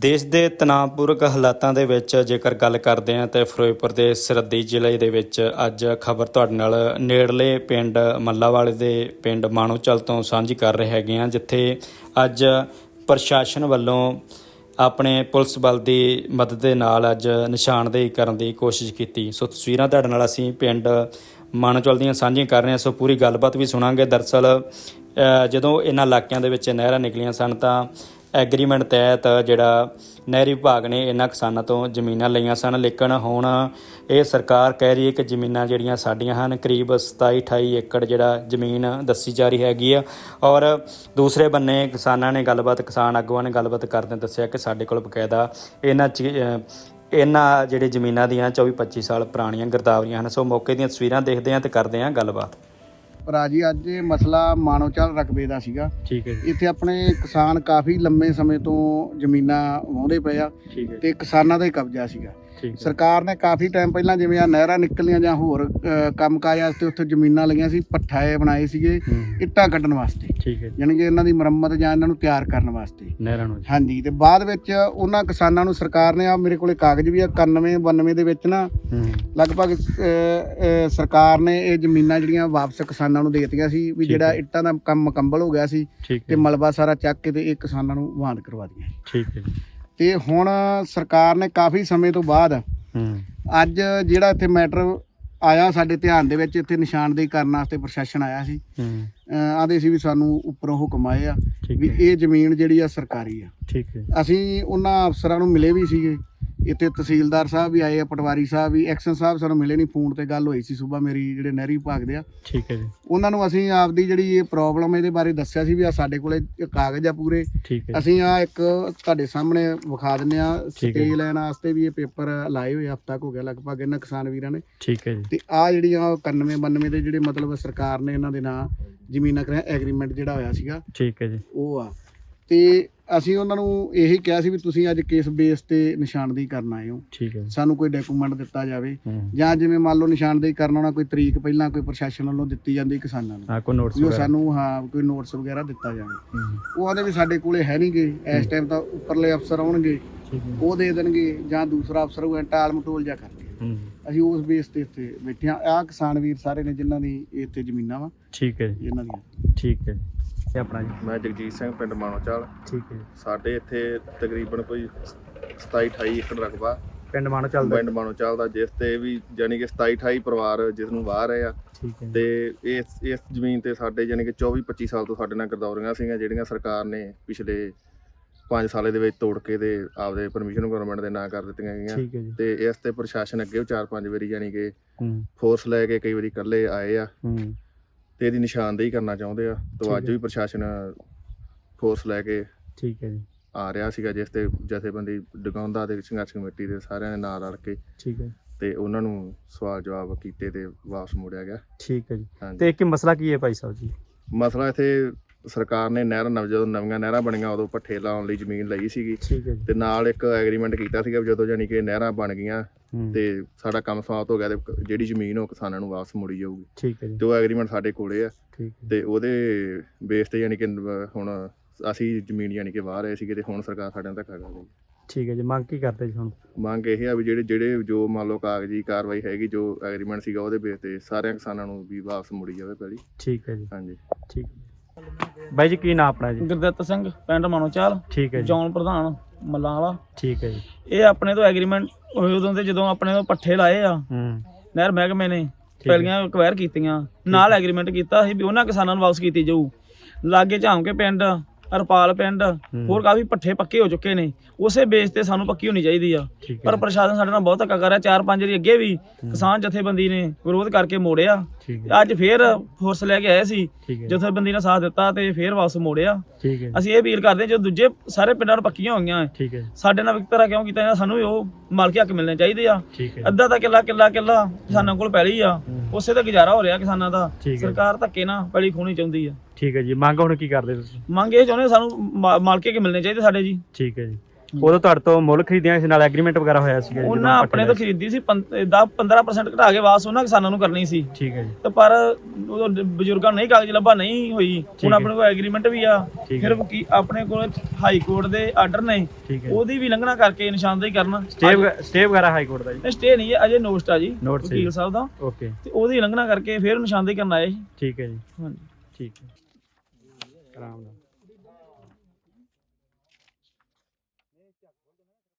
ਦੇਸ਼ ਦੇ ਤਣਾਅਪੂਰਕ ਹਾਲਾਤਾਂ ਦੇ ਵਿੱਚ ਜੇਕਰ ਗੱਲ ਕਰਦੇ ਹਾਂ ਤਾਂ ਫਿਰੋਜ਼ਪੁਰ ਦੇ ਸਰਹੱਦੀ ਜ਼ਿਲ੍ਹੇ ਦੇ ਵਿੱਚ ਅੱਜ ਖਬਰ ਤੁਹਾਡੇ ਨਾਲ ਨੇੜਲੇ ਪਿੰਡ ਮੱਲਾਵਾਲੇ ਦੇ ਪਿੰਡ ਮਾਣੋਚਲ ਤੋਂ ਸਾਂਝੀ ਕਰ ਰਹੇ ਹੈਗੇ ਹਾਂ, ਜਿੱਥੇ ਅੱਜ ਪ੍ਰਸ਼ਾਸਨ ਵੱਲੋਂ ਆਪਣੇ ਪੁਲਿਸ ਬਲ ਦੀ ਮਦਦ ਦੇ ਨਾਲ ਅੱਜ ਨਿਸ਼ਾਨਦੇਹੀ ਕਰਨ ਦੀ ਕੋਸ਼ਿਸ਼ ਕੀਤੀ। ਸੋ ਤਸਵੀਰਾਂ ਤੁਹਾਡੇ ਨਾਲ ਅਸੀਂ ਪਿੰਡ ਮਾਣੋਚਲ ਦੀਆਂ ਸਾਂਝੀਆਂ ਕਰ ਰਹੇ ਹਾਂ। ਸੋ ਪੂਰੀ ਗੱਲਬਾਤ ਵੀ ਸੁਣਾਂਗੇ। ਦਰਸਲ ਜਦੋਂ ਇਹਨਾਂ ਇਲਾਕਿਆਂ ਦੇ ਵਿੱਚ ਨਹਿਰਾਂ ਨਿਕਲੀਆਂ ਸਨ ਤਾਂ ਐਗਰੀਮੈਂਟ ਤਹਿਤ ਜਿਹੜਾ ਨਹਿਰੀ ਵਿਭਾਗ ਨੇ ਇਹਨਾਂ ਕਿਸਾਨਾਂ ਤੋਂ ਜ਼ਮੀਨਾਂ ਲਈਆਂ ਸਨ, ਲੇਕਿਨ ਹੁਣ ਇਹ ਸਰਕਾਰ ਕਹਿ ਰਹੀ ਹੈ ਕਿ ਜ਼ਮੀਨਾਂ ਜਿਹੜੀਆਂ ਸਾਡੀਆਂ ਹਨ, ਕਰੀਬ 27 28 ਏਕੜ ਜਿਹੜਾ ਜ਼ਮੀਨ ਦੱਸੀ ਜਾ ਰਹੀ ਹੈਗੀ ਆ। ਔਰ ਦੂਸਰੇ ਬੰਨੇ ਕਿਸਾਨਾਂ ਨੇ ਗੱਲਬਾਤ, ਕਿਸਾਨ ਆਗੂਆਂ ਨੇ ਗੱਲਬਾਤ ਕਰਦੇ ਦੱਸਿਆ ਕਿ ਸਾਡੇ ਕੋਲ ਬਕਾਇਦਾ ਇਹਨਾਂ ਚ ਇਹਨਾਂ ਜਿਹੜੇ ਜ਼ਮੀਨਾਂ ਦੀਆਂ 24 25 ਸਾਲ ਪੁਰਾਣੀਆਂ ਗਿਰਦਾਵਰੀਆਂ ਹਨ। ਸੋ ਮੌਕੇ ਦੀਆਂ ਤਸਵੀਰਾਂ ਦੇਖਦੇ ਹਾਂ ਤੇ ਕਰਦੇ ਹਾਂ ਗੱਲਬਾਤ। ਰਾਜੀ ਅੱਜ ਇਹ ਮਸਲਾ ਮਾਨੋਚਲ ਰਕਬੇ ਦਾ ਸੀਗਾ। ਠੀਕ ਹੈ ਇੱਥੇ ਆਪਣੇ ਕਿਸਾਨ ਕਾਫੀ ਲੰਮੇ ਸਮੇਂ ਤੋਂ ਜ਼ਮੀਨਾਂ ਵਾਹੁੰਦੇ ਪਏ ਆ ਤੇ ਕਿਸਾਨਾਂ ਦਾ ਹੀ ਕਬਜ਼ਾ ਸੀਗਾ। ਸਰਕਾਰ ਨੇ ਕਾਫੀ ਟਾਈਮ ਪਹਿਲਾਂ ਜਿਵੇਂ ਆ ਨਹਿਰਾਂ ਨਿਕਲੀਆਂ ਜਾਂ ਹੋਰ ਅ, ਕੰਮਕਾਜ ਵਾਸਤੇ ਉੱਥੇ ਜ਼ਮੀਨਾਂ ਲਈਆਂ ਸੀ ਪੱਠਾਏ ਬਣਾਏ ਸੀਗੇ ਇੱਟਾਂ ਕੱਢਣ ਵਾਸਤੇ। ਠੀਕ ਹੈ ਯਾਨੀ ਕਿ ਇਹਨਾਂ ਦੀ ਮੁਰੰਮਤ ਜਾਂ ਇਹਨਾਂ ਨੂੰ ਤਿਆਰ ਕਰਨ ਵਾਸਤੇ। ਨਹਿਰਾਂ ਨੂੰ ਹਾਂਜੀ ਤੇ ਬਾਅਦ ਵਿੱਚ ਉਹਨਾਂ ਕਿਸਾਨਾਂ ਨੂੰ ਸਰਕਾਰ ਨੇ ਆ ਮੇਰੇ ਕੋਲੇ ਕਾਗਜ਼ ਵੀ ਆ 91 92 ਦੇ ਵਿੱਚ ਨਾ ਲਗਭਗ ਸਰਕਾਰ ਨੇ ਇਹ ਜ਼ਮੀਨਾਂ ਜਿਹੜੀਆਂ ਵਾਪਸ ਕਿਸਾਨਾਂ ਨੂੰ ਦੇ ਦਿੱਤੀਆਂ ਸੀ ਵੀ ਜਿਹੜਾ। ਇੱਟਾਂ ਦਾ ਕੰਮ ਮੁਕੰਮਲ ਹੋ ਗਿਆ ਸੀ ਤੇ ਮਲਬਾ ਸਾਰਾ ਚੱਕ ਕੇ ਤੇ ਇਹ ਕਿਸਾਨਾਂ ਨੂੰ ਵਾਂਡ ਕਰਵਾ ਦਿੱਤੀਆਂ। ਠੀਕ ਹੈ ਤੇ ਹੁਣ ਸਰਕਾਰ ਨੇ ਕਾਫੀ ਸਮੇਂ ਤੋਂ ਬਾਅਦ ਅੱਜ ਜਿਹੜਾ ਇੱਥੇ ਮੈਟਰ ਆਇਆ ਸਾਡੇ ਧਿਆਨ ਦੇ ਵਿੱਚ ਇੱਥੇ ਨਿਸ਼ਾਨਦੇਹੀ ਕਰਨ ਵਾਸਤੇ ਪ੍ਰਸ਼ਾਸਨ ਆਇਆ ਸੀ। ਆਦੇ ਸੀ ਵੀ ਸਾਨੂੰ ਉੱਪਰੋਂ ਹੁਕਮ ਆਏ ਆ ਵੀ ਇਹ ਜ਼ਮੀਨ ਜਿਹੜੀ ਆ ਸਰਕਾਰੀ ਆ। ਠੀਕ ਹੈ। ਅਸੀਂ ਉਹਨਾਂ ਅਫਸਰਾਂ ਨੂੰ ਮਿਲੇ ਵੀ ਸੀਗੇ। ਇੱਥੇ ਤਹਿਸੀਲਦਾਰ ਸਾਹਿਬ ਵੀ ਆਏ ਆ ਪਟਵਾਰੀ ਸਾਹਿਬ ਵੀ ਐਕਸ਼ਨ ਸਾਹਿਬ ਸਾਨੂੰ ਮਿਲੇ ਨਹੀਂ ਫੋਨ ਤੇ ਗੱਲ ਹੋਈ ਸੀ ਸਵੇਰ ਮੇਰੀ ਜਿਹੜੇ ਨਹਿਰੀ ਵਿਭਾਗ ਦੇ ਆ। ਠੀਕ ਹੈ ਜੀ। ਉਹਨਾਂ ਨੂੰ ਅਸੀਂ ਆਪਦੀ ਜਿਹੜੀ ਇਹ ਪ੍ਰੋਬਲਮ ਇਹਦੇ ਬਾਰੇ ਦੱਸਿਆ ਸੀ ਵੀ ਆ ਸਾਡੇ ਕੋਲੇ ਇਹ ਕਾਗਜ਼ ਆ ਪੂਰੇ। ਠੀਕ ਹੈ ਅਸੀਂ ਆ ਇੱਕ ਤੁਹਾਡੇ ਸਾਹਮਣੇ ਵਿਖਾ ਦਿੰਦੇ ਆ ਠੀਕ ਹੈ। ਸਟੇ ਲੈਣ ਵਾਸਤੇ ਵੀ ਇਹ ਪੇਪਰ ਲਾਏ ਹੋਏ ਹਫਤਾ ਕੁ ਹੋ ਗਿਆ ਲਗਭਗ ਇਹਨਾਂ ਕਿਸਾਨ ਵੀਰਾਂ ਨੇ। ਠੀਕ ਹੈ ਜੀ। ਤੇ ਆ ਜਿਹੜੀਆਂ 91 92 ਦੇ ਜਿਹੜੇ ਮਤਲਬ ਸਰਕਾਰ ਨੇ ਇਹਨਾਂ ਦੇ ਨਾਂ ਜ਼ਮੀਨਾਂ ਕਰਿਆ ਐਗਰੀਮੈਂਟ ਜਿਹੜਾ ਹੋਇਆ ਸੀਗਾ ਠੀਕ ਹੈ ਜੀ। ਉਹ ਆ। ਤੇ ਅਸੀਂ ਉਹਨਾਂ ਨੂੰ ਇਹੀ ਕਿਹਾ ਸੀ ਵੀ ਤੁਸੀਂ ਅੱਜ ਕਿਸ ਬੇਸ ਤੇ ਨਿਸ਼ਾਨਦੇਹੀ ਕਰਨ ਆਏ ਹੋ। ਠੀਕ ਹੈ। ਸਾਨੂੰ ਕੋਈ ਡਾਕੂਮੈਂਟ ਦਿੱਤਾ ਜਾਵੇ ਜਾਂ ਜਿਵੇਂ ਮੰਨ ਲਓ ਨਿਸ਼ਾਨਦੇਹੀ ਕਰਨ ਆਉਣਾ ਕੋਈ ਤਰੀਕ ਪਹਿਲਾਂ ਕੋਈ ਪ੍ਰਸ਼ਾਸਨ ਵੱਲੋਂ ਦਿੱਤੀ ਜਾਂਦੀ ਕਿਸਾਨਾਂ ਨੂੰ। ਹਾਂ ਕੋਈ ਨੋਟਸ ਵੀ ਉਹ ਵਗੈਰਾ। ਸਾਨੂੰ ਹਾਂ ਕੋਈ ਨੋਟਸ ਵਗੈਰਾ ਦਿੱਤਾ ਜਾਵੇ। ਉਹ ਆਂਦੇ ਵੀ ਸਾਡੇ ਕੋਲੇ ਹੈ ਨਹੀਂਗੇ ਇਸ ਟਾਈਮ ਤਾਂ ਉੱਪਰਲੇ ਅਫਸਰ ਆਉਣਗੇ ਉਹ ਦੇ ਦੇਣਗੇ ਜਾਂ ਦੂਸਰਾ ਅਫਸਰ ਹੋਊਗਾ ਟਾਲ ਮਟੋਲ ਜਾ ਕਰਕੇ। ਅਸੀਂ ਉਸ ਬੇਸ ਤੇ ਇੱਥੇ ਬੈਠੇ ਆ ਆਹ ਕਿਸਾਨ ਵੀਰ ਸਾਰੇ ਨੇ ਜਿਨ੍ਹਾਂ ਦੀ ਇੱਥੇ ਜ਼ਮੀਨਾਂ ਵਾ ਠੀਕ ਹੈ ਜੀ। ਇਹਨਾਂ ਦੀਆਂ। ਠੀਕ ਹੈ। ਇਹ ਆਪਣਾ ਜੀ। ਮੈਂ ਜਗਜੀਤ ਸਿੰਘ ਪਿੰਡ ਮਾਣੋਚਾਲ। ਠੀਕ ਹੈ। ਸਾਡੇ ਇੱਥੇ ਤਕਰੀਬਨ ਕੋਈ 27 28 ਏਕੜ ਰਕਬਾ ਪਿੰਡ ਮਾਨੋ ਚੱਲਦਾ ਪਿੰਡ ਮਾਣੋਚਾਲ ਦਾ ਜਿਸ ਤੇ ਵੀ ਯਾਨੀ ਕਿ 27 28 ਪਰਿਵਾਰ ਜਿਸ ਨੂੰ ਵਾਹ ਰਹੇ ਆ। ਠੀਕ ਹੈ ਤੇ ਇਸ ਇਸ ਜ਼ਮੀਨ ਤੇ ਸਾਡੇ ਯਾਨੀ ਕਿ 24 25 ਸਾਲ ਤੋਂ ਸਾਡੇ ਨਾਲ ਗਰਦੌਰੀਆਂ ਸੀਗੀਆਂ ਜਿਹੜੀਆਂ ਸਰਕਾਰ ਨੇ ਪਿਛਲੇ 5 ਸਾਲੇ ਦੇ ਵਿੱਚ ਤੋੜ ਕੇ ਤੇ ਆਪਦੇ ਪਰਮਿਸ਼ਨ ਗਵਰਨਮੈਂਟ ਦੇ ਨਾਂ ਕਰ ਦਿੱਤੀਆਂ ਗਈਆਂ। ਠੀਕ ਹੈ ਜੀ। ਤੇ ਇਸ ਤੇ ਪ੍ਰਸ਼ਾਸਨ ਅੱਗੇ ਚਾਰ ਪੰਜ ਵਾਰੀ ਯਾਨੀ ਕਿ ਹੂੰ। ਫੋਰਸ ਲੈ ਕੇ ਕਈ ਵਾਰੀ ਇਕੱਲੇ ਆਏ ਆ। ਹੂੰ। ਤੇ ਇਹਦੀ ਨਿਸ਼ਾਨਦੇਹੀ ਕਰਨਾ ਚਾਹੁੰਦੇ ਆ। ਠੀਕ ਤੋਂ ਅੱਜ। ਵੀ ਪ੍ਰਸ਼ਾਸਨ ਫੋਰਸ ਲੈ ਕੇ ਠੀਕ ਹੈ ਜੀ। ਆ ਰਿਹਾ ਸੀਗਾ ਜਿਸ ਤੇ ਜਥੇਬੰਦੀ ਡਗਾਉਂਦਾ ਤੇ ਸੰਘਰਸ਼ ਕਮੇਟੀ ਦੇ ਸਾਰਿਆਂ ਨੇ ਨਾਲ ਰਲ ਕੇ ਠੀਕ ਹੈ। ਤੇ ਉਹਨਾਂ ਨੂੰ ਸਵਾਲ ਜਵਾਬ ਕੀਤੇ ਤੇ ਵਾਪਸ ਮੋੜਿਆ ਗਿਆ। ਠੀਕ ਹੈ ਜੀ। ਹਾਂਜੀ। ਤੇ ਕੀ ਮਸਲਾ ਕੀ ਹੈ ਭਾਈ ਸਾਹਿਬ ਜੀ? ਮਸਲਾ ਇੱਥੇ ਸਰਕਾਰ ਨੇ ਨਹਿਰ ਨਵ ਜਦੋਂ ਨਵੀਆਂ ਨਹਿਰਾਂ ਬਣੀਆਂ ਉਦੋਂ ਪੱਠੇ ਲਾਉਣ ਲਈ ਜ਼ਮੀਨ ਲਈ ਸੀਗੀ। ਤੇ ਨਾਲ ਇੱਕ ਐਗਰੀਮੈਂਟ ਕੀਤਾ ਸੀਗਾ ਜਦੋਂ ਜਾਨੀ ਕਿ ਨਹਿਰਾਂ ਬਣ ਗਈਆਂ ਤੇ ਸਾਡਾ ਕੰਮ ਸਮਾਪਤ ਹੋ ਗਿਆ ਤੇ ਜਿਹੜੀ ਜ਼ਮੀਨ ਉਹ ਕਿਸਾਨਾਂ ਨੂੰ ਵਾਪਸ ਮੋੜੀ ਜਾਊਗੀ। ਠੀਕ ਹੈ ਜੀ। ਤੇ ਉਹ ਐਗਰੀਮੈਂਟ ਸਾਡੇ ਕੋਲੇ ਆ। ਤੇ ਉਹਦੇ ਬੇਸ ਤੇ ਯਾਨੀ ਕਿ ਹੁਣ ਅਸੀਂ ਜ਼ਮੀਨ ਯਾਨੀ ਕਿ ਵਾਹ ਰਹੇ ਸੀਗੇ ਤੇ ਹੁਣ ਸਰਕਾਰ ਸਾਡੇ ਕਰ ਰਹੀ ਹੈ। ਠੀਕ ਹੈ ਜੀ। ਮੰਗ ਕੀ ਕਰਦੇ ਜੀ ਹੁਣ? ਮੰਗ ਇਹ ਆ ਵੀ ਜਿਹੜੇ ਜਿਹੜੇ ਜੋ ਮੰਨ ਲਓ ਕਾਗਜ਼ੀ ਕਾਰਵਾਈ ਹੈਗੀ ਜੋ ਐਗਰੀਮੈਂਟ ਸੀਗਾ ਉਹਦੇ ਬੇਸ ਤੇ ਸਾਰਿਆਂ ਕਿਸਾਨਾਂ ਨੂੰ ਵੀ ਵਾਪਸ ਮੁੜੀ ਜਾਵੇ ਪਹਿਲੀ। ਠੀਕ ਹੈ ਜੀ। ਹਾਂਜੀ। ਠੀਕ ਬਾਈ ਜੀ ਕੀ ਨਾਮ ਆਪਣਾ ਜੀ? ਗੁਰਦਿੱਤ ਸਿੰਘ ਪਿੰਡ ਮਾਨੋਚਾਲ ਠੀਕ ਹੈ ਜੀ। ਜੌਨ ਪ੍ਰਧਾਨ ਮੱਲਾਂ ਵਾਲਾ ਠੀਕ ਹੈ ਜੀ। ਇਹ ਆਪਣੇ ਤੋਂ ਐਗਰੀਮੈਂਟ ਹੋਏ ਉਦੋਂ ਤੇ ਜਦੋਂ ਆਪਣੇ ਤੋਂ ਪੱਠੇ ਲਾਏ ਆ। ਹੂੰ। ਨਹਿਰ ਮਹਿਕਮੇ ਨੇ। ਪਹਿਲੀਆਂ ਅਕਵਾਇਰ ਕੀਤੀਆਂ। ਨਾਲ ਐਗਰੀਮੈਂਟ ਕੀਤਾ ਸੀ ਵੀ ਉਹਨਾਂ ਕਿਸਾਨਾਂ ਨੂੰ ਵਾਪਸ ਕੀਤੀ ਜਾਊ। ਲਾਗੇ ਝਾਮ ਕੇ ਪਿੰਡ ਹਰਪਾਲ ਪਿੰਡ ਹੋਰ ਕਾਫੀ ਪੱਠੇ ਪੱਕੇ ਹੋ ਚੁੱਕੇ ਨੇ। ਉਸੇ ਬੇਸ ਤੇ ਸਾਨੂੰ ਪੱਕੀ ਹੋਣੀ ਚਾਹੀਦੀ ਆ। ਪਰ ਪ੍ਰਸ਼ਾਸਨ ਸਾਡੇ ਨਾਲ ਬਹੁਤ ਧੱਕਾ ਕਰ ਰਿਹਾ ਚਾਰ ਪੰਜ ਵਾਰੀ ਅੱਗੇ ਵੀ ਕਿਸਾਨ ਜਥੇਬੰਦੀ ਨੇ ਵਿਰੋਧ ਕਰਕੇ ਮੋੜਿਆ। ਅੱਜ ਫੇਰ ਫੋਰਸ ਲੈ ਕੇ ਆਏ ਸੀ ਜਥੇਬੰਦੀ ਨੇ ਸਾਥ ਦਿੱਤਾ ਤੇ ਫੇਰ ਵਾਪਸ ਮੋੜਿਆ। ਅਸੀਂ ਇਹ ਅਪੀਲ ਕਰਦੇ ਜੋ ਦੂਜੇ ਸਾਰੇ ਪਿੰਡਾਂ ਨੂੰ ਪੱਕੀਆਂ ਹੋਈਆਂ ਸਾਡੇ ਨਾਲ ਵਿਤਕਰਾ ਕਿਉਂ ਕੀਤਾ ਜਾਂਦਾ ਸਾਨੂੰ ਉਹ ਮਾਲਕੀ ਹੱਕ ਮਿਲਣੇ ਚਾਹੀਦੇ ਆ। ਅੱਧਾ ਤਾਂ ਕਿੱਲਾ ਕਿੱਲਾ ਕਿੱਲਾ ਕਿਸਾਨਾਂ ਕੋਲ ਪੈਲੀ ਆ। ਉਸੇ ਦਾ ਗੁਜ਼ਾਰਾ ਹੋ ਰਿਹਾ ਕਿਸਾਨਾਂ ਦਾ। ਠੀਕ ਹੈ। ਸਰਕਾਰ ਧੱਕੇ ਨਾਲ ਪੈਲੀ ਖੋਣੀ ਚਾਹੁੰਦੀ ਆ। ਠੀਕ ਹੈ ਜੀ। ਮੰਗ ਹੁਣ ਕੀ ਕਰਦੇ ਤੁਸੀਂ? ਮੰਗ ਇਹ ਚਾਹੁੰਦੇ ਸਾਨੂੰ ਮਾ- ਮਾਲਕੀ ਹੱਕ ਮਿਲਣੇ ਚਾਹੀਦੇ ਸਾਡੇ ਜੀ। ਠੀਕ ਹੈ ਜੀ। ਉਦੋਂ ਤੁਹਾਡੇ ਤੋਂ ਮੁੱਲ ਖਰੀਦੀਆਂ ਸੀ ਨਾਲ ਐਗਰੀਮੈਂਟ ਵਗੈਰਾ ਹੋਇਆ ਸੀ ਉਹਨਾਂ ਆਪਣੇ ਤੋਂ ਖਰੀਦੀ ਸੀ 10 15% ਘਟਾ ਕੇ ਵਾਪਸ ਉਹਨਾਂ ਕਿਸਾਨਾਂ ਨੂੰ ਕਰਨੀ ਸੀ। ਠੀਕ ਹੈ ਜੀ। ਤੇ ਪਰ ਉਦੋਂ ਬਜ਼ੁਰਗਾਂ ਨਹੀਂ ਕਾਗਜ਼ ਲੱਭਾ ਨਹੀਂ ਹੋਈ। ਹੁਣ ਆਪਣੇ ਕੋਲ ਐਗਰੀਮੈਂਟ ਵੀ ਆ। ਫਿਰ ਆਪਣੇ ਕੋਲ ਹਾਈ ਕੋਰਟ ਦੇ ਆਰਡਰ ਨੇ। ਉਹਦੀ ਵੀ ਲੰਘਣਾ ਕਰਕੇ ਨਿਸ਼ਾਨਦੇਹੀ ਕਰਨਾ। ਸਟੇ ਸਟੇ ਵਗੈਰਾ ਹਾਈ ਕੋਰਟ ਦਾ ਜੀ? ਸਟੇ ਨਹੀਂ ਹੈ ਅਜੇ ਨੋਸਟ ਆ ਜੀ। ਵਕੀਲ ਸਾਹਿਬ ਦਾ। ਓਕੇ ਤੇ ਉਹਦੀ ਲੰਘਣਾ ਕਰਕੇ ਫਿਰ ਨਿਸ਼ਾਨਦੇਹੀ ਕਰਨ ਆਏ ਠੀਕ ਹੈ ਜੀ। ਹਾਂਜੀ। ਠੀਕ ਹੈ। ಬೋಲ್ದು ಮೇಲೆ